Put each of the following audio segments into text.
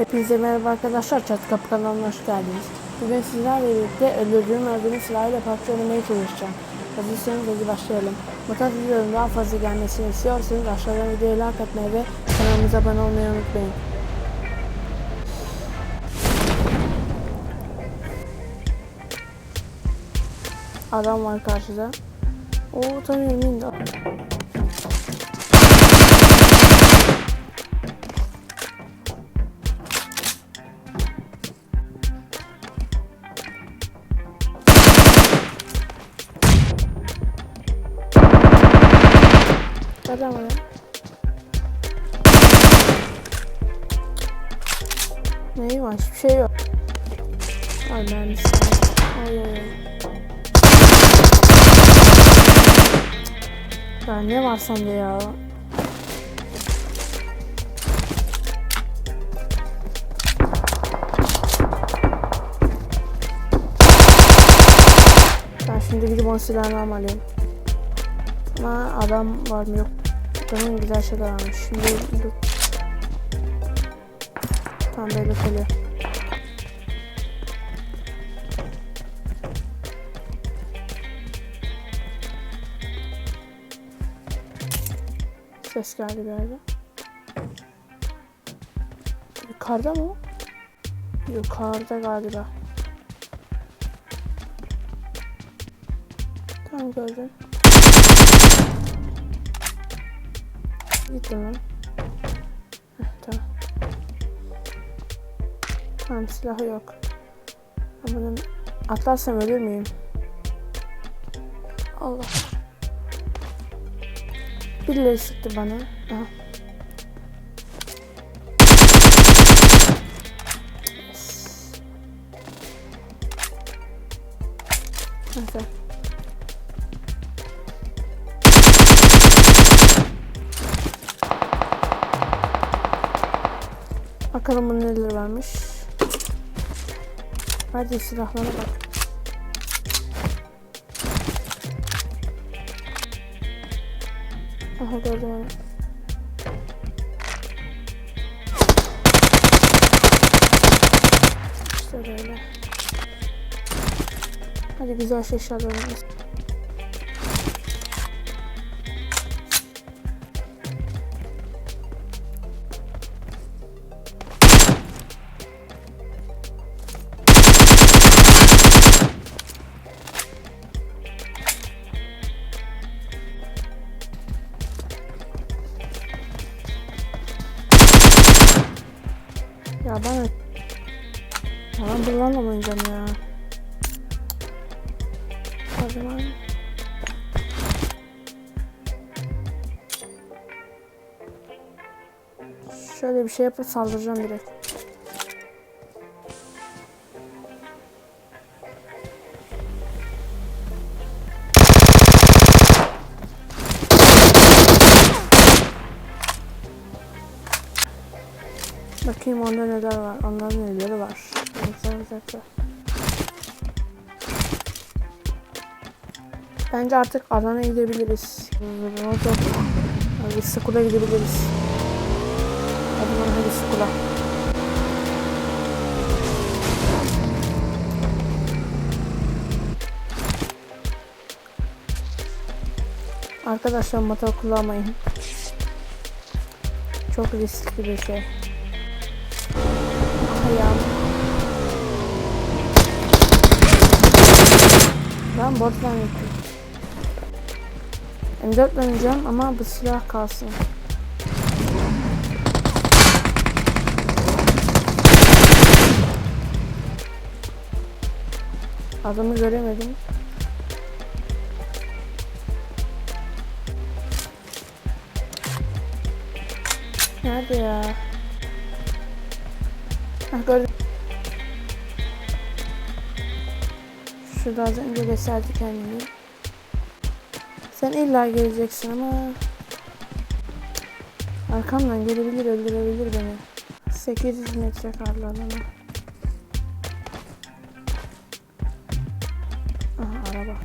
Hepinize merhaba arkadaşlar. Çat Kapı kanalına hoş geldiniz. Bugün sizlerle birlikte öldürdüğüm öldüğüm silahıyla PUBG oynamaya çalışacağım. Hazırsanız hadi başlayalım. Bu tarz videoların daha fazla gelmesini istiyorsanız aşağıdan videoya like atmayı ve kanalımıza abone olmayı unutmayın. Adam var karşıda. Oo tanıyorum indi. Adam var. Neyi var? Hiçbir şey yok. Ay mermisi. Ay ay ay. Ya ne var sende ya? Ben şimdi gidip onun silahını almalıyım. Ama adam var mı yok. Adamın güzel şeyler varmış. Şimdi dur. Tamam böyle kalıyor. Ses geldi bir yerde. Yukarıda mı? Yukarıda galiba. Tamam gördüm. Gittim lan. Heh, tamam. Tamam silahı yok. Ama atlarsam ölür müyüm? Allah. Birileri sıktı bana. Aha. Yes. Neyse. Bakalım bunun neler varmış. Hadi silahlara bak. Aha gördüm onu. İşte böyle. Hadi güzel şey şarlarımız. Ya ben ya ben bunlarla oynayacağım ya? O zaman Şöyle bir şey yapıp saldıracağım direkt. Bakayım onda neler var. Onların neleri var. Güzel. Bence artık Adana'ya gidebiliriz. Hadi Skula gidebiliriz. Hadi bana hadi Skula. Arkadaşlar motor kullanmayın. Çok riskli bir şey. Ayağım. Ben bot zannettim. M4 oynayacağım ama bu silah kalsın. Adamı göremedim. Nerede ya? Hah gördüm. Şurada az önce gösterdi kendini. Sen illa geleceksin ama arkamdan gelebilir öldürebilir beni. 800 metre kaldı adama. Aha araba.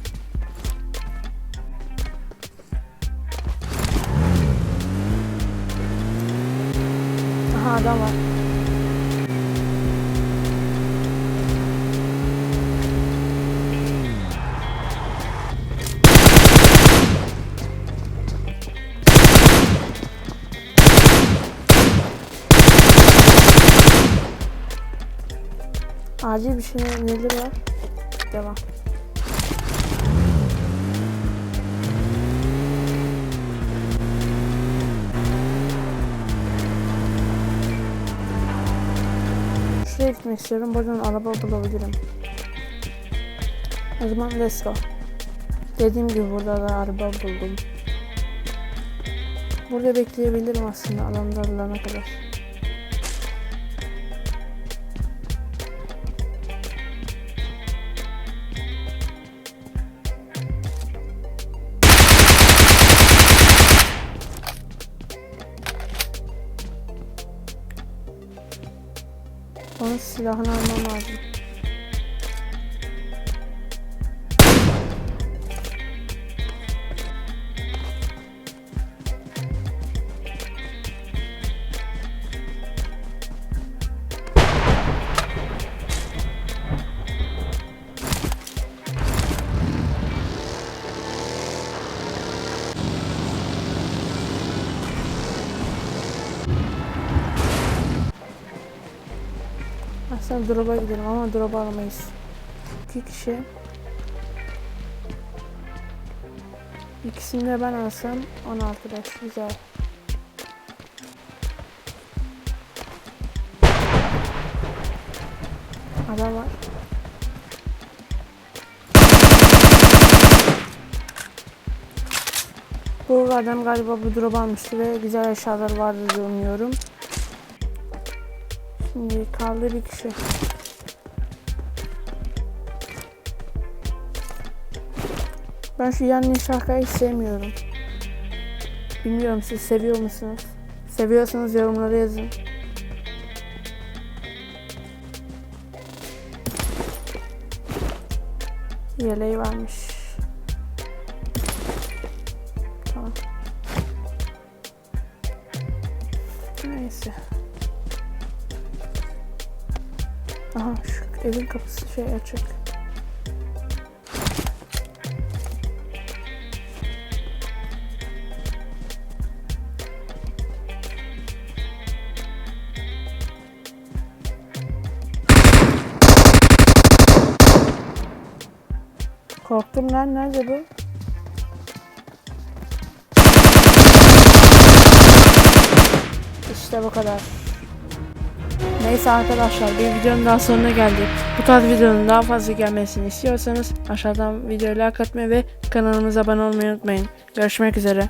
Aha adam var. Acil bir şey neler var? Devam. Şuraya gitmek istiyorum. Buradan araba bulabilirim. O zaman let's go. Dediğim gibi burada da araba buldum. Burada bekleyebilirim aslında alana kadar. Onun silahını almam lazım. Aslında drop'a gidelim ama drop'u alamayız. İki kişi. İkisini de ben alsam 16 leş güzel. Adam var. Bu adam galiba bu drop almıştı ve güzel eşyalar vardı diye umuyorum. Şimdi kaldı bir kişi. Ben şu yan şarkıyı sevmiyorum. Bilmiyorum siz seviyor musunuz? Seviyorsanız yorumlara yazın. Yeleği varmış. Tamam. Neyse. Aha şu evin kapısı şey açık. Korktum lan nerede bu? İşte bu kadar. Neyse arkadaşlar bir videonun daha sonuna geldik. Bu tarz videonun daha fazla gelmesini istiyorsanız aşağıdan videoyu like atmayı ve kanalımıza abone olmayı unutmayın. Görüşmek üzere.